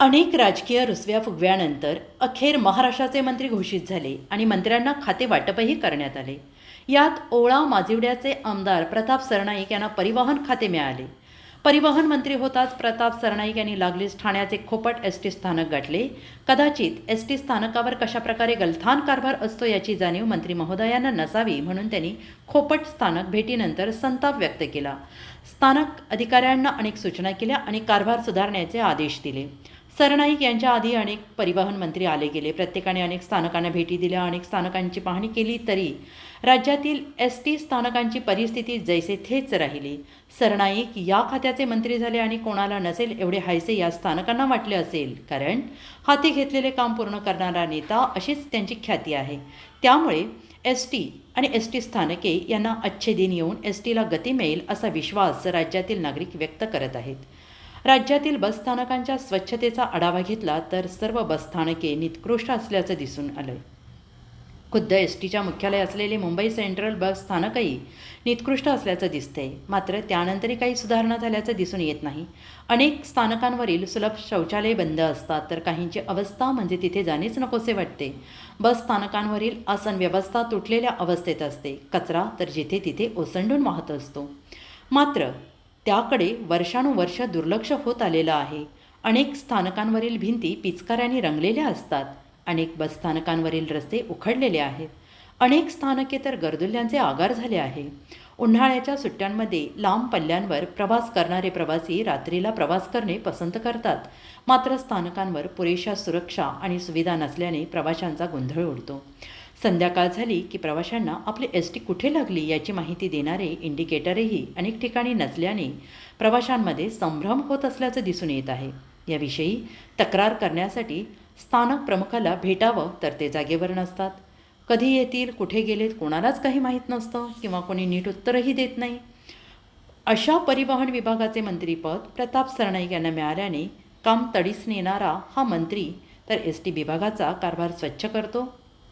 अनेक राजकीय रुसव्या फुगव्यानंतर अखेर महाराष्ट्राचे मंत्री घोषित झाले आणि मंत्र्यांना खाते वाटपही करण्यात आले. यात ओळा माजिवड्याचे आमदार प्रताप सरनाईक यांना परिवहन खाते मिळाले. परिवहन मंत्री होताच प्रताप सरनाईक यांनी लागलीच ठाण्याचे खोपट एस टी स्थानक गाठले. कदाचित एस टी स्थानकावर कशाप्रकारे गलथान कारभार असतो याची जाणीव मंत्री महोदयांना नसावी म्हणून त्यांनी खोपट स्थानक भेटीनंतर संताप व्यक्त केला. स्थानक अधिकाऱ्यांना अनेक सूचना केल्या आणि कारभार सुधारण्याचे आदेश दिले. सरनाईक यांच्या आधी अनेक परिवहन मंत्री आले गेले. प्रत्येकाने अनेक स्थानकांना भेटी दिल्या अनेक स्थानकांची पाहणी केली तरी राज्यातील एस टी स्थानकांची परिस्थिती जैसे थेच राहिली. सरनाईक या खात्याचे मंत्री झाले आणि कोणाला नसेल एवढे हायसे या स्थानकांना वाटले असेल. कारण हाती घेतलेले काम पूर्ण करणारा नेता अशीच त्यांची ख्याती आहे. त्यामुळे एस टी आणि एस टी स्थानके यांना अच्छे दिन येऊन एस टीला गती मिळेल असा विश्वास राज्यातील नागरिक व्यक्त करत आहेत. राज्यातील बसस्थानकांच्या स्वच्छतेचा आढावा घेतला तर सर्व बसस्थानके निकृष्ट असल्याचं दिसून आलं. खुद्द एस टीच्या मुख्यालय असलेले मुंबई सेंट्रल बस स्थानकही निकृष्ट असल्याचं दिसतंय मात्र त्यानंतरही काही सुधारणा झाल्याचं दिसून येत नाही. अनेक स्थानकांवरील सुलभ शौचालय बंद असतात तर काहींची अवस्था म्हणजे तिथे जाणेच नकोसे वाटते. बस स्थानकांवरील आसन व्यवस्था तुटलेल्या अवस्थेत असते. कचरा तर जिथे तिथे ओसंडून वाहत असतो. मात्र त्याकडे वर्षानुवर्ष दुर्लक्ष होत आलेलं आहे. अनेक स्थानकांवरील भिंती पिचकाऱ्यांनी रंगलेल्या असतात. अनेक बसस्थानकांवरील रस्ते उखडलेले आहेत. अनेक स्थानके तर गर्दुल्यांचे आगार झाले आहे. उन्हाळ्याच्या सुट्ट्यांमध्ये लांब पल्ल्यांवर प्रवास करणारे प्रवासी रात्रीला प्रवास करणे पसंत करतात. मात्र स्थानकांवर पुरेशा सुरक्षा आणि सुविधा नसल्याने प्रवाशांचा गोंधळ उडतो. संध्याकाळ झाली की प्रवाशांना आपली एस टी कुठे लागली याची माहिती देणारे इंडिकेटरही अनेक ठिकाणी नसल्याने प्रवाशांमध्ये संभ्रम होत असल्याचं दिसून येत आहे. याविषयी तक्रार करण्यासाठी स्थानक प्रमुखाला भेटावं तर ते जागेवर नसतात. कधी येतील कुठे गेलेत कोणालाच काही माहीत नसतं किंवा कोणी नीट उत्तरही देत नाही. अशा परिवहन विभागाचे मंत्रीपद प्रताप सरनाईक यांना मिळाल्याने काम तडीस नेणारा हा मंत्री तर एस टी विभागाचा कारभार स्वच्छ करतो.